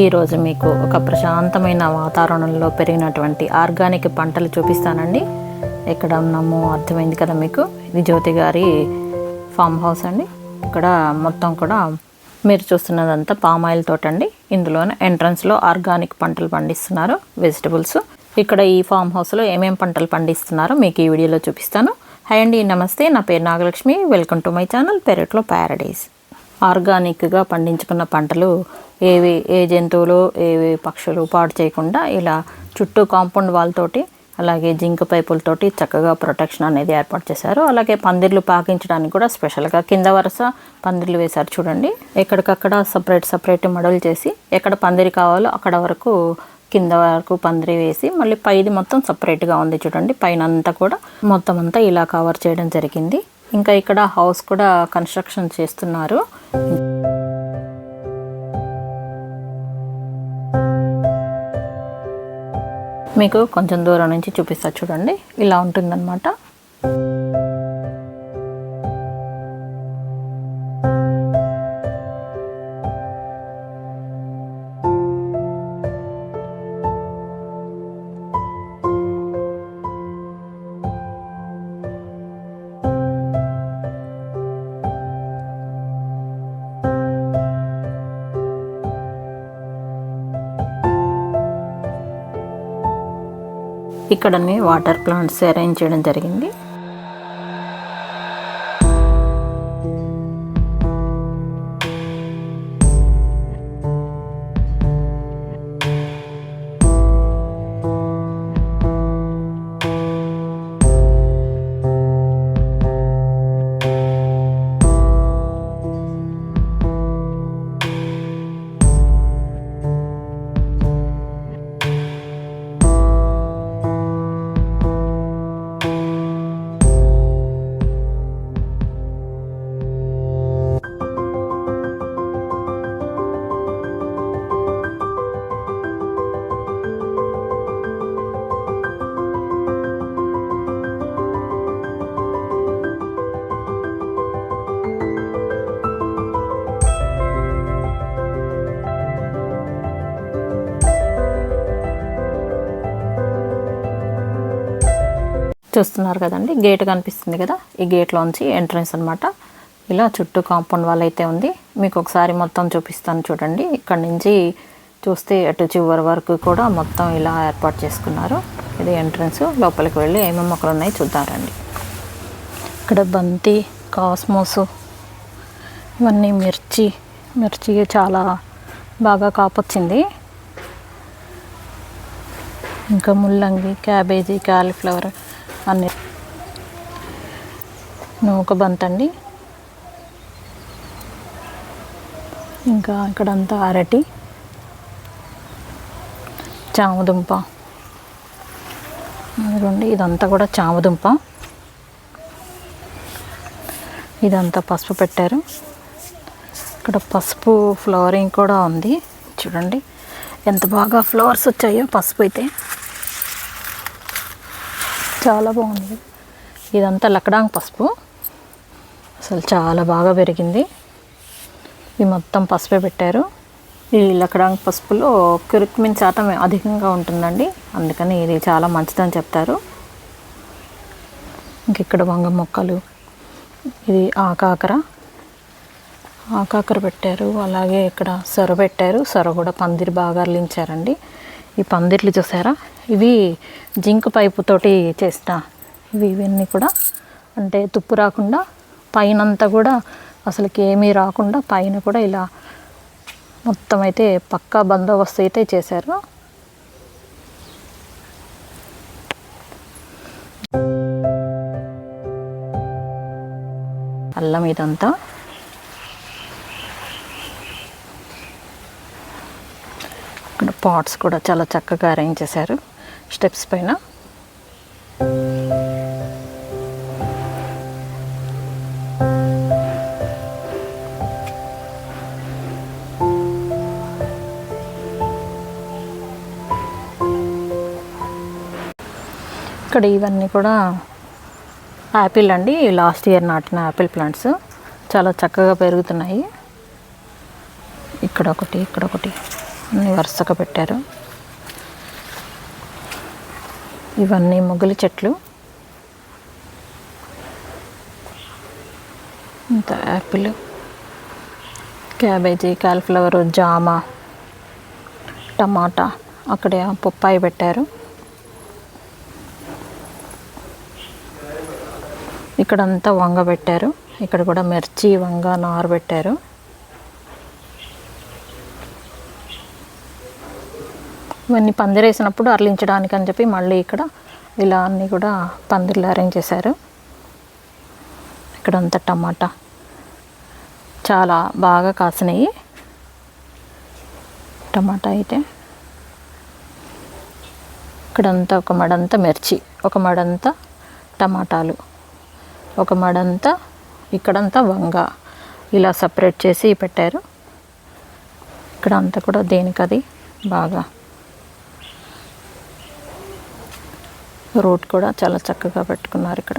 ఈరోజు మీకు ఒక ప్రశాంతమైన వాతావరణంలో పెరిగినటువంటి ఆర్గానిక్ పంటలు చూపిస్తానండి. ఎక్కడ ఉన్నామో అర్థమైంది కదా మీకు? ఇది జ్యోతి గారి ఫామ్ హౌస్ అండి. ఇక్కడ మొత్తం కూడా మీరు చూస్తున్నదంతా పామ్ ఆయిల్ తోట అండి ఇందులోనే ఎంట్రన్స్లో ఆర్గానిక్ పంటలు పండిస్తున్నారు వెజిటబుల్స్. ఇక్కడ ఈ ఫామ్ హౌస్లో ఏమేమి పంటలు పండిస్తున్నారో మీకు ఈ వీడియోలో చూపిస్తాను. హై అండి నమస్తే. నా పేరు Nagalakshmi. Welcome to my channel. పెరట్లో ప్యారడైజ్ ఆర్గానిక్గా పండించుకున్న పంటలు ఏవి ఏ జంతువులు ఏవి పక్షులు పాడు చేయకుండా ఇలా చుట్టూ కాంపౌండ్ వాళ్ళతోటి అలాగే జింక్ పైపులతోటి చక్కగా ప్రొటెక్షన్ అనేది ఏర్పాటు చేశారు. అలాగే పందిర్లు పాకించడానికి కూడా స్పెషల్గా కింద వరుస పందిర్లు వేశారు చూడండి. ఎక్కడికక్కడ సపరేట్ సపరేట్ మడలు చేసి ఎక్కడ పందిరి కావాలో అక్కడ వరకు కింద వరకు పందిరి వేసి మళ్ళీ పైది మొత్తం సపరేట్గా ఉంది చూడండి. పైన అంతా కూడా మొత్తం అంతా ఇలా కవర్ చేయడం జరిగింది. ఇంకా ఇక్కడ హౌస్ కూడా కన్స్ట్రక్షన్ చేస్తున్నారు. మీకు కొంచెం దూరం నుంచి చూపిస్తా చూడండి. ఇలా ఉంటుందన్నమాట. ఇక్కడనే వాటర్ ప్లాంట్స్ అరేంజ్ చేయడం జరిగింది. చూస్తున్నారు కదండి. గేట్ కనిపిస్తుంది కదా. ఈ గేట్లోంచి ఎంట్రన్స్ అనమాట ఇలా చుట్టూ కాంపౌండ్ వాల్ అయితే ఉంది. మీకు ఒకసారి మొత్తం చూపిస్తాను చూడండి. ఇక్కడ నుంచి చూస్తే అటు చివరి వరకు కూడా మొత్తం ఇలా ఏర్పాటు చేసుకున్నారు. ఇది ఎంట్రన్స్. లోపలికి వెళ్ళి ఏమేమి మొక్కలు ఉన్నాయి చూద్దారండి ఇక్కడ బంతి కాస్మోస్ ఇవన్నీ మిర్చి. మిర్చి చాలా బాగా కాపొచ్చింది. ఇంకా ముల్లంగి క్యాబేజీ కాలీఫ్లవర్ అన్ని. నూక బంతండి ఇంకా ఇక్కడంతా అరటి. చామదుంప. అదిగోండి ఇదంతా కూడా చామదుంప. ఇదంతా పసుపు పెట్టారు. ఇక్కడ పసుపు ఫ్లవరింగ్ కూడా ఉంది. చూడండి. ఎంత బాగా ఫ్లవర్స్ వచ్చాయో పసుపు అయితే. చాలా బాగుంది. ఇదంతా లక్కడాంగ్ పసుపు. అసలు చాలా బాగా పెరిగింది. ఇది మొత్తం పసుపే పెట్టారు. ఈ లక్కడాంగ్ పసుపులో క్రిక్మిన్ శాతం అధికంగా ఉంటుందండి. అందుకని ఇది చాలా మంచిదని చెప్తారు. ఇంక ఇక్కడ వంగ మొక్కలు. ఇది ఆకాకర. ఆకాకర పెట్టారు. అలాగే ఇక్కడ సొర పెట్టారు. సొర కూడా పందిరి బాగా అర్లించారండి ఈ పందిర్లు చూసారా? ఇవి జింక్ పైపుతోటి చేసిన ఇవి ఇవన్నీ కూడా అంటే తుప్పు రాకుండా పైనంతా కూడా అసలుకి ఏమీ రాకుండా పైన కూడా ఇలా మొత్తం అయితే పక్కా బందోబస్తు అయితే చేశారు. అల్లం ఇదంతా పాట్స్ కూడా చాలా చక్కగా అరేంజ్ చేశారు. స్టెప్స్ పైన. ఇక్కడ ఇవన్నీ కూడా యాపిల్ అండి. లాస్ట్ ఇయర్ నాటిన యాపిల్ ప్లాంట్స్. చాలా చక్కగా పెరుగుతున్నాయి. ఇక్కడ ఒకటి ఇక్కడ ఒకటి. అన్ని వరుసగా పెట్టారు. ఇవన్నీ మొగలి చెట్లు. ఇంత యాపిల్ క్యాబేజీ కాలీఫ్లవర్ జామ టమాటా అక్కడ పొప్పాయి పెట్టారు. ఇక్కడంతా వంగ పెట్టారు. ఇక్కడ కూడా మిర్చి వంగ నారు పెట్టారు. ఇవన్నీ పందిరేసినప్పుడు అరలించడానికి అని చెప్పి మళ్ళీ ఇక్కడ ఇలా అన్నీ కూడా పందిర్లు అరేంజ్ చేశారు. ఇక్కడంతా టమాటా. చాలా బాగా కాసినాయి. టమాటా అయితే. ఇక్కడంతా ఒక మడంతా మిర్చి ఒక మడంతా టమాటాలు ఒక మడంతా ఇక్కడంతా వంగ. ఇలా సపరేట్ చేసి పెట్టారు. ఇక్కడ అంతా కూడా దేనికది? బాగా రోడ్ కూడా చాలా చక్కగా పెట్టుకున్నారు ఇక్కడ.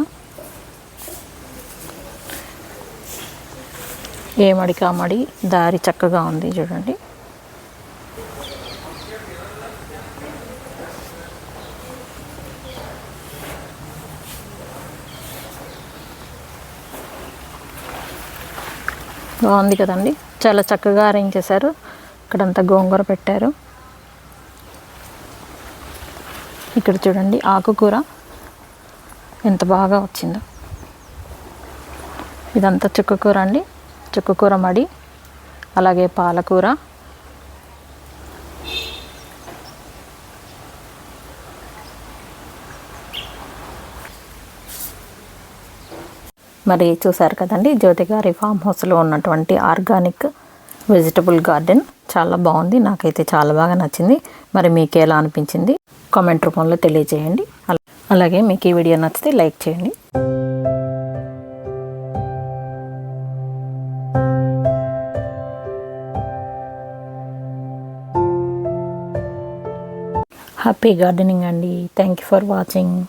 ఏమడి కామడి దారి చక్కగా ఉంది చూడండి. బాగుంది కదండి. చాలా చక్కగా అరేంజ్ చేశారు. ఇక్కడంతా గోంగూర పెట్టారు. ఇక్కడ చూడండి ఆకుకూర ఎంత బాగా వచ్చిందో. ఇదంతా చుక్కకూర అండి. చుక్కకూర మడి అలాగే పాలకూర. మరి చూసారు కదండి జ్యోతి గారి ఫామ్ హౌస్లో ఉన్నటువంటి ఆర్గానిక్ వెజిటబుల్ గార్డెన్. చాలా బాగుంది నాకైతే చాలా బాగా నచ్చింది. మరి మీకు ఎలా అనిపించింది? కామెంట్ రూపంలో తెలియజేయండి. అలా- అలాగే మీకు ఈ వీడియో నచ్చితే లైక్ చేయండి. హ్యాపీ గార్డెనింగ్ అండి. Thank you for watching.